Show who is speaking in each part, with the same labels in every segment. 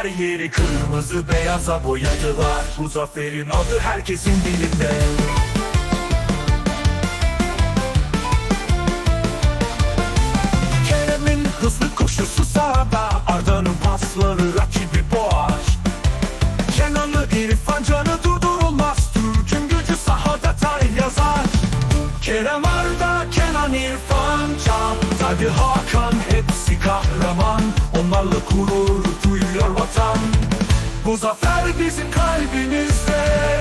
Speaker 1: her yeri kırmızı beyaza boyadılar. Bu zaferin adı herkesin dilinde Kerem Arda, Kenan İrfan Hadi Hakan hepsi kahraman. Onlarla gurur duyuyor vatan. Bu zafer bizim kalbimizde.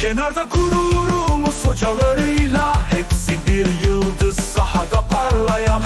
Speaker 1: Kenarda gururumuz hocalarıyla. Hepsi bir yıldız sahada parlayan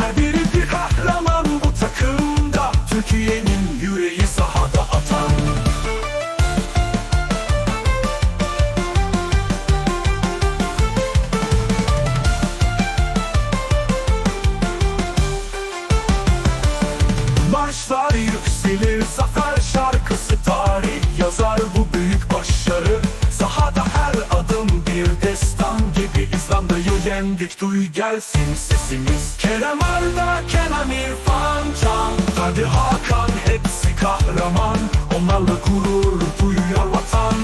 Speaker 1: Yendik duy gelsin sesimiz. Kerem Arda, Kenan İrfan Can Hadi Hakan hepsi kahraman. Onlarla gurur duyuyor vatan.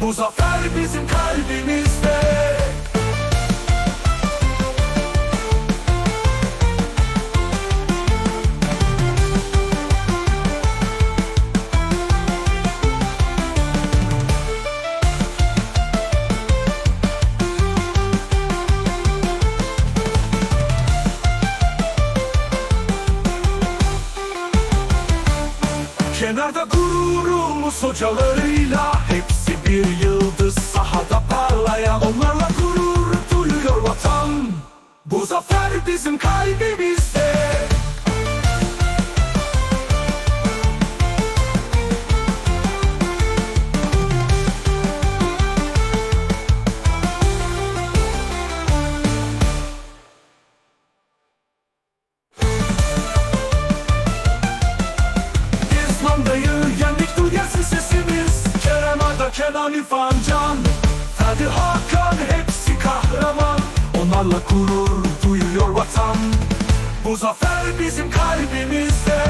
Speaker 1: Bu zafer bizim kalbimizde Kenarda gururumuz hocalarıyla Hepsi bir yıldız sahada parlayan Onlarla gurur duyuyor vatan. Bu zafer bizim kalbimizde İrfan Can Ferdi Hakan hepsi kahraman. Onlarla gurur duyuyor vatan. Bu zafer bizim kalbimizde